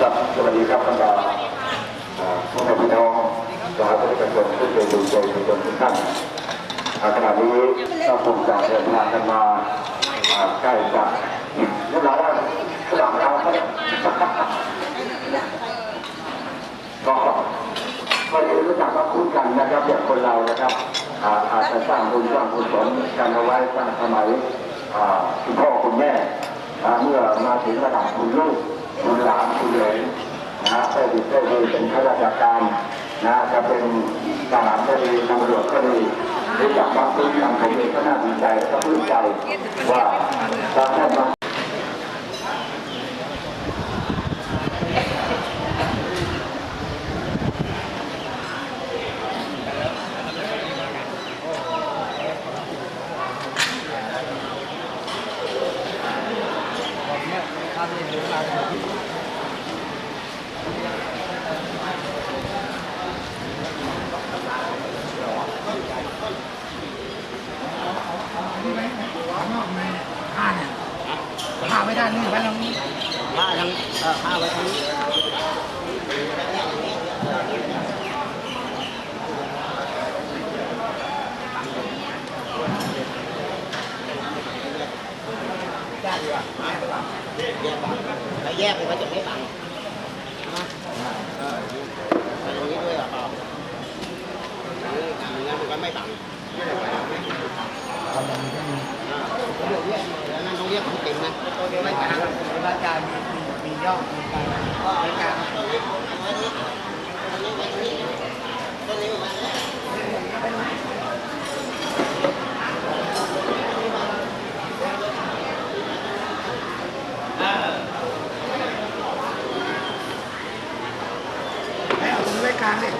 ครับสวัสดีครับท่านดาอ่าพ่อแม่พี่น้องสาธุชนผู้ใจดูใจดูจนทุกท่านอาขณะนี้เราคงจะเดินทางกันมาใกล้จะเรียบร้อยแล้วสามเราครับก็ไม่ได้รู้จักก็คุ้นกันนะครับอย่างคนเรานะครับอาจจะสร้างบุญสร้างกุศลกันเอาไว้ตั้งสมัยคุณพ่อคุณแม่ นะเมื่อมาถึงระดับคุณลูกคุณหลานคุณเหลนนะฮะได้ดีได้ดีเป็นข้าราชการนะจะเป็นทหารก็ดีตำรวจก็ดีรู้จักบังคับทางผมเองก็น่าดีใจก็ปลื้มใจว่าตอนท่านมา ผ้าไม่ได้นี่ไว้ตรงนี้ผ้าทั้งเอ่อผ้าไว้ทั้งนี้ แยกดีก ว่าแยกบังแล้วแยกเลยว่าจะไม่บังนะเออใส่ตรงนี้ด้วยหรอเปล่าอย่างนั้นมันก็ไม่บังอ่าเดี๋ยวแยกเลยแล้วนั่นต้องเรียกของเต็มนะไม่บังราการมีมีมีย่อมีการรายการ เ